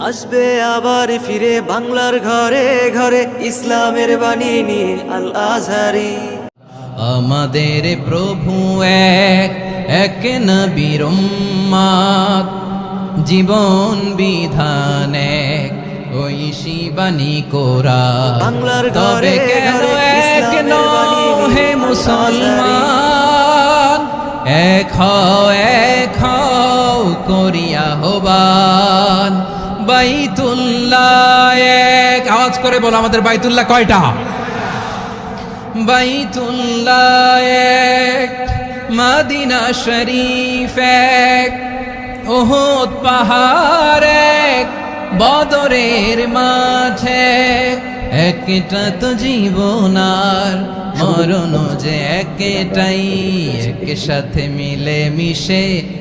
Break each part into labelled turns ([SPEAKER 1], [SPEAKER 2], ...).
[SPEAKER 1] আসবে আবার ফিরে বাংলার ঘরে ঘরে ইসলামের বাণী নিয়ে আল আজহারি
[SPEAKER 2] আমাদের প্রভু এক এক নবীর জীবন বিধান এক ওই শিবানী কোরা
[SPEAKER 1] বাংলার ঘরে
[SPEAKER 2] কেন এক
[SPEAKER 1] বাণী
[SPEAKER 2] হে মুসলমান? এক এক করিয়া হবান। বাইতুল্লাহ এক। আওয়াজ করে বলো আমাদের বাইতুল্লাহ কয়টা? বাইতুল্লাহ এক, মাদিনা শরীফ এক ওহদ পাহাড় এক, বদরের মাঝে একটা তো জীবনার মরণ যে একটাই এক সাথে মিলে মিশে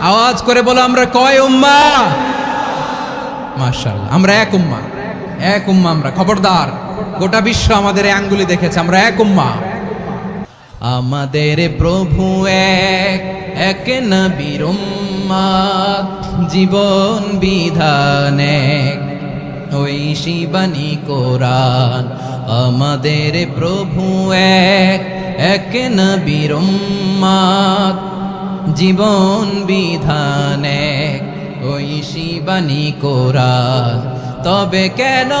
[SPEAKER 2] আওয়াজ করে বলো, আমরা কয় উম্মা? মাশাআল্লাহ, আমরা এক উম্মা। এক উম্মা আমরা, খবরদার। গোটা বিশ্ব আমাদের আঙ্গুলি দেখেছে, আমরা এক উম্মা। আমাদের প্রভু এক এক নবীর জীবন বিধান এক, ওই শিবানী কোরআন। আমাদের প্রভু এক এক নবীর জীবন বিধান এক, ওই শিবানী কোরআন তবে কেন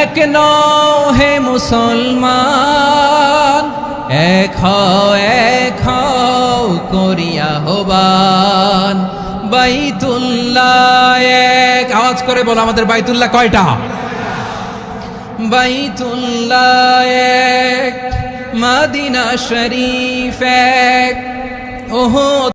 [SPEAKER 2] এক নও হে মুসলমান? এক হও এক হও করিয়া হবান। বাইতুল্লাহ এক, আওয়াজ করে বলো আমাদের বাইতুল্লাহ কয়টা? বাইতুল্লাহ এক, মাদিনা শরীফ এক, ওহো